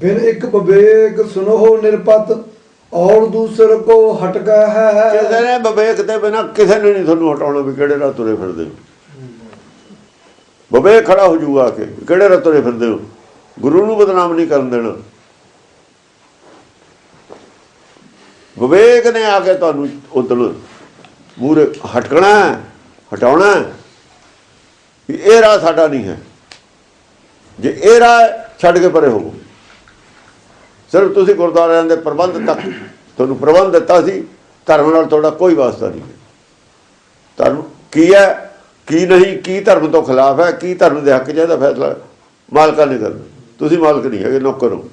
ਬਿਨ ਇੱਕ ਵਿਵੇਕ ਸੁਨੋ ਨਿਰਪਤ, ਔਰ ਦੂਸਰ ਕੋ ਹਟਕਾ ਹੈ। ਕਿਸੇ ਨੇ ਵਿਵੇਕ ਦੇ ਬਿਨਾ ਕਿਸੇ ਨੇ ਨਹੀਂ ਤੁਹਾਨੂੰ ਹਟਾਉਣਾ ਵੀ ਕਿਹੜੇ ਰਾਹ ਤੁਰੇ ਫਿਰਦੇ ਹੋ। ਵਿਵੇਕ ਖੜਾ ਹੋ ਜਾਊਗਾ ਆ ਕਿਹੜੇ ਰਾਹ ਤੁਰੇ ਫਿਰਦੇ ਹੋ। ਗੁਰੂ ਨੂੰ ਬਦਨਾਮ ਨਹੀਂ ਕਰਨ ਦੇਣਾ। ਵਿਵੇਕ ਨੇ ਆ ਕੇ ਤੁਹਾਨੂੰ ਉਦੋਂ ਮੂਰੇ ਹਟਕਣਾ ਹਟਾਉਣਾ ਵੀ ਇਹ ਰਾਹ ਸਾਡਾ ਨਹੀਂ ਹੈ। ਜੇ ਇਹ ਰਾਹ ਛੱਡ ਕੇ ਪਰੇ ਹੋਵੋ। ਸਿਰਫ ਤੁਸੀਂ ਗੁਰਦੁਆਰਿਆਂ ਦੇ ਪ੍ਰਬੰਧ ਤੱਕ ਤੁਹਾਨੂੰ ਪ੍ਰਬੰਧ ਦਿੱਤਾ ਸੀ, ਧਰਮ ਨਾਲ ਤੁਹਾਡਾ ਕੋਈ ਵਾਸਤਾ ਨਹੀਂ ਧਰਮ ਕੀ ਹੈ, ਕੀ ਨਹੀਂ, ਕੀ ਧਰਮ ਤੋਂ ਖਿਲਾਫ ਹੈ, ਕੀ ਧਰਮ ਦੇ ਹੱਕ 'ਚ ਇਹਦਾ ਫੈਸਲਾ ਮਾਲਕਾਂ ਨੇ ਕਰਨਾ। ਤੁਸੀਂ ਮਾਲਕ ਨਹੀਂ ਹੈਗੇ, ਨੌਕਰ ਹੋ।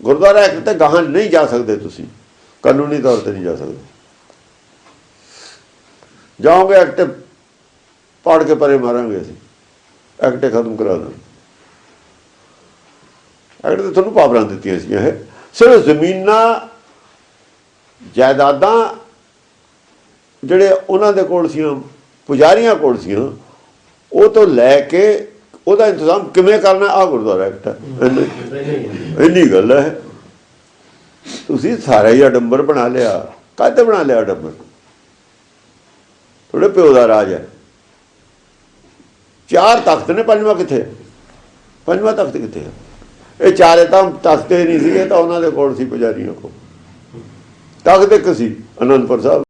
ਗੁਰਦੁਆਰਾ ਐਕਟ ਤੇ ਗਾਹਾਂ ਨਹੀਂ ਜਾ ਸਕਦੇ ਤੁਸੀਂ, ਕਾਨੂੰਨੀ ਤੌਰ ਤੇ ਨਹੀਂ ਜਾ ਸਕਦੇ। ਜਾਓਗੇ, ਐਕਟ ਪਾੜ ਕੇ ਪਰੇ ਮਾਰਾਂਗੇ ਅਸੀਂ, ਐਕਟ ਖਤਮ ਕਰਾ ਦਾਂਗੇ। ਐਕਟ ਤੇ ਤੁਹਾਨੂੰ ਪਾਵਰਾਂ ਦਿੱਤੀਆਂ ਸੀ ਇਹ ਸਿਰਫ ਜ਼ਮੀਨਾਂ, ਜਾਇਦਾਦਾਂ ਜਿਹੜੇ ਉਹਨਾਂ ਦੇ ਕੋਲ ਸੀਆਂ, ਪੁਜਾਰੀਆਂ ਕੋਲ ਸੀਆਂ, ਉਹ ਤੋਂ ਲੈ ਕੇ ਉਹਦਾ ਇੰਤਜ਼ਾਮ ਕਿਵੇਂ ਕਰਨਾ ਆ ਗੁਰਦੁਆਰਾ ਐਕਟ ਹੈ। ਇੰਨੀ- ਗੱਲ ਹੈ। ਤੁਸੀਂ ਸਾਰਾ ਹੀ ਅਡੰਬਰ ਬਣਾ ਲਿਆ ਕੱਦ ਬਣਾ ਲਿਆ ਅਡੰਬਰ ਤੁਹਾਡੇ ਪਿਓ ਦਾ ਰਾਜ ਹੈ। ਚਾਰ ਤਖਤ ਨੇ, ਪੰਜਵਾਂ ਕਿੱਥੇ? ਪੰਜਵਾਂ ਤਖਤ ਕਿੱਥੇ ਹੈ ਇਹ ਚਾਰੇ ਤਾਂ ਤਖਤੇ ਨਹੀਂ ਸੀਗੇ ਤਾਂ ਉਹਨਾਂ ਦੇ ਕੋਲ ਸੀ ਪੁਜਾਰੀਆਂ ਕੋਲ। ਤਖਤ ਇੱਕ ਸੀ, ਅਨੰਦਪੁਰ ਸਾਹਿਬ।